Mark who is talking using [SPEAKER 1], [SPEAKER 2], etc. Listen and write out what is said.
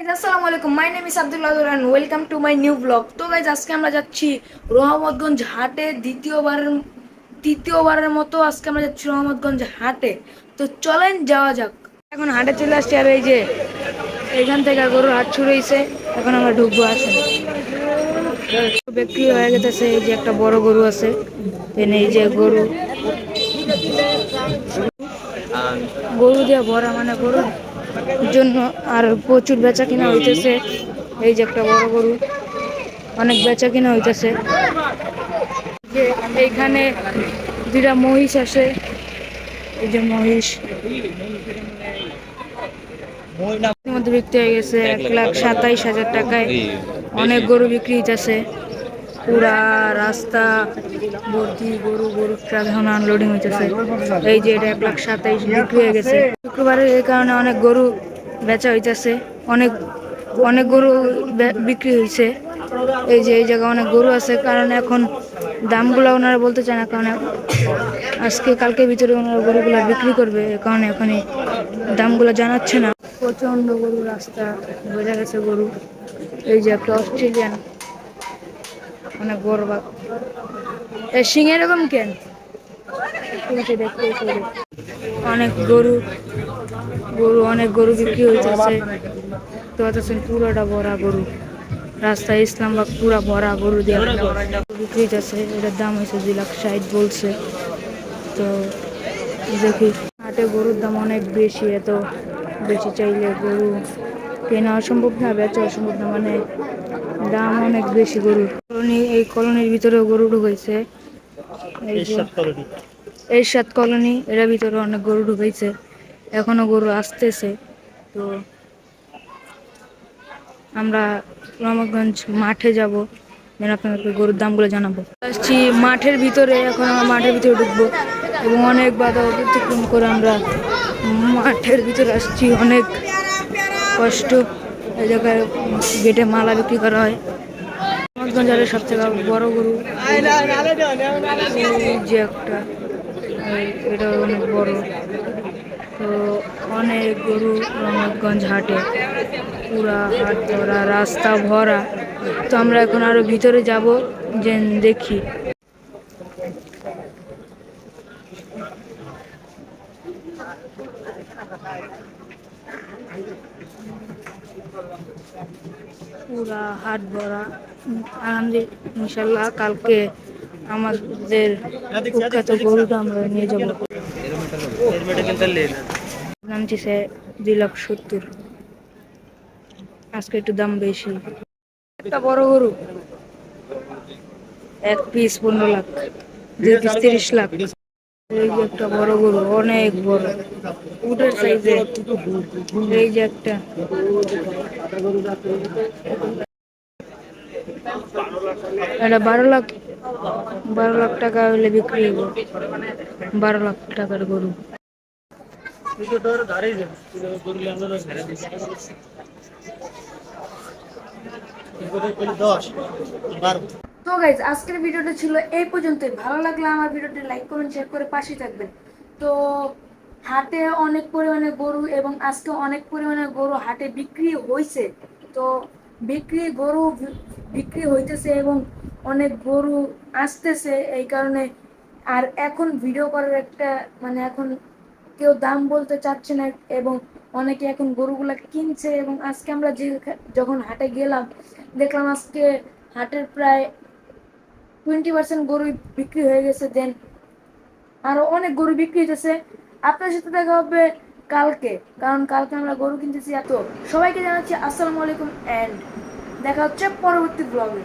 [SPEAKER 1] আসসালামু আলাইকুম। My name is Abdullah and welcome to my new blog তো guys আজকে আমরা যাচ্ছি রহমতগঞ্জ হাটে দ্বিতীয়বারের তৃতীয়বারের মতো আজকে আমরা যাচ্ছি রহমতগঞ্জ হাটে। তো চলেন যাওয়া যাক। এখন হাটে চলে আসছি আর এই যে এখান থেকে গরুর হাট শুরু হয়েছে এখন আমরা ঢুকবো আসেন। বিক্রি হয়ে গেছে এই যে একটা বড় গরু আছে। এই যে গরু। গরু দিয়ে ভরা মানে গরুর জন্য আর প্রচুর বেচা কিনা হইতেছে। এই যে একটা বড় গরু, অনেক বেচা কিনা হইতেছে। এইখানে দুটা মহিষ আছে এই যে মহিষ। মধ্যে বিক্রি হয়ে গেছে এক লাখ সাতাইশ হাজার টাকায়। অনেক গরু বিক্রি হইতেছে। পুরা রাস্তা ভর্তি গরু গরু ট্রাক এখন আনলোডিং হইতেছে। এই যে এটা এক লাখ সাতাইশ বিক্রি হয়ে গেছে। শুক্রবারে এই কারণে অনেক গরু বেচা হইতেছে। অনেক অনেক গরু বিক্রি হয়েছে এই যে এই জায়গায় অনেক গরু আছে। কারণ এখন দামগুলো ওনারা বলতে চায় না। কারণ আজকে, কালকে ভিতরে ওনারা গরুগুলো বিক্রি করবে। কারণে এখানে দামগুলো জানাচ্ছে না। প্রচণ্ড গরু রাস্তা, বোঝা গেছে গরু। এই যে একটা অস্ট্রেলিয়ান অনেক বড় বাঘ শিং এরকম কেন? অনেক গরু গরু, অনেক গরু বিক্রি হইতেছে। তো পাচ্ছেন পুরোটা ভরা গরু। রাস্তায় ইসলামবাগ পুরা ভরা গরু দিয়ে বিক্রি হইতেছে। এটার দাম হয়েছে দুই লাখ ষাট বলছে। তো দেখি, হাটে গরুর দাম অনেক বেশি, এত বেশি চাইলে গরু কেনা অসম্ভব না বেচা অসম্ভব না মানে দাম অনেক বেশি গরুর কলোনি এই কলোনির ভিতরেও গরু ঢুকেছে এই এরশাদ কলোনি। এর ভিতরে অনেক গরু ঢুকেছে এখনও গরু আসতেছে। তো আমরা রহমতগঞ্জ মাঠে যাব। যেন আপনাদেরকে গরুর দামগুলো জানাব। আসছি মাঠের ভিতরে এখন আমরা মাঠের ভিতরে ঢুকবো। এবং অনেক বাধা অতিক্রম করে আমরা মাঠের ভিতরে আসছি অনেক কষ্ট, এই জায়গায় গেটে মালা বিক্রি করা হয়। রহমতগঞ্জ হাটের সব থেকে বড় গরু যে একটা এটা অনেক বড়। তো অনেক গরু রহমতগঞ্জ হাটে, পুরা হাট ভরা, রাস্তা ভরা। তো আমরা এখন আরও ভিতরে যাব যে দেখি। পুরা হাট ভরা। আলহামদুলিল্লাহ ইনশাল্লাহ কালকে আমাদের কুখ্যাত গরুটা আমরা নিয়ে যাব। দুই লাখ সত্তর। আজকে একটু দাম বেশি। একটা বড় গরু। এক পিস পনেরো লাখ, দুই পিস তিরিশ লাখ। একটা বড় গরু, অনেক বড়। উটের সাইজে। এই যে একটা। বারো লাখ বারো লাখ টাকা হলে বিক্রি হইব। বারো লাখ টাকার গরু। তো গাইজ আজকের ভিডিওটা ছিল এই পর্যন্তই। ভালো লাগলে আমার ভিডিওটি লাইক, কমেন্ট শেয়ার করে পাশে থাকবেন। তো হাটে অনেক পরিমাণে গরু এবং আজকে অনেক পরিমাণে গরু হাটে বিক্রি হয়েছে তো বিক্রি গরু বিক্রি হইতেছে এবং অনেক গরু আসতেছে এই কারণে আর এখন ভিডিও করার একটা মানে এখন কেউ দাম বলতে চাচ্ছে না এবং অনেকে এখন গরুগুলা কিনছে এবং আজকে আমরা যে যখন হাটে গেলাম, দেখলাম আজকে হাটের প্রায় টোয়েন্টি পার্সেন্ট গরু বিক্রি হয়ে গেছে দেন আরও অনেক গরু বিক্রি হইতেছে। আপনার সাথে দেখা হবে কালকে, কারণ কালকে আমরা গরু কিনতেছি এত। সবাইকে জানাচ্ছি আসসালামু আলাইকুম অ্যান্ড দেখা হচ্ছে পরবর্তী ব্লগে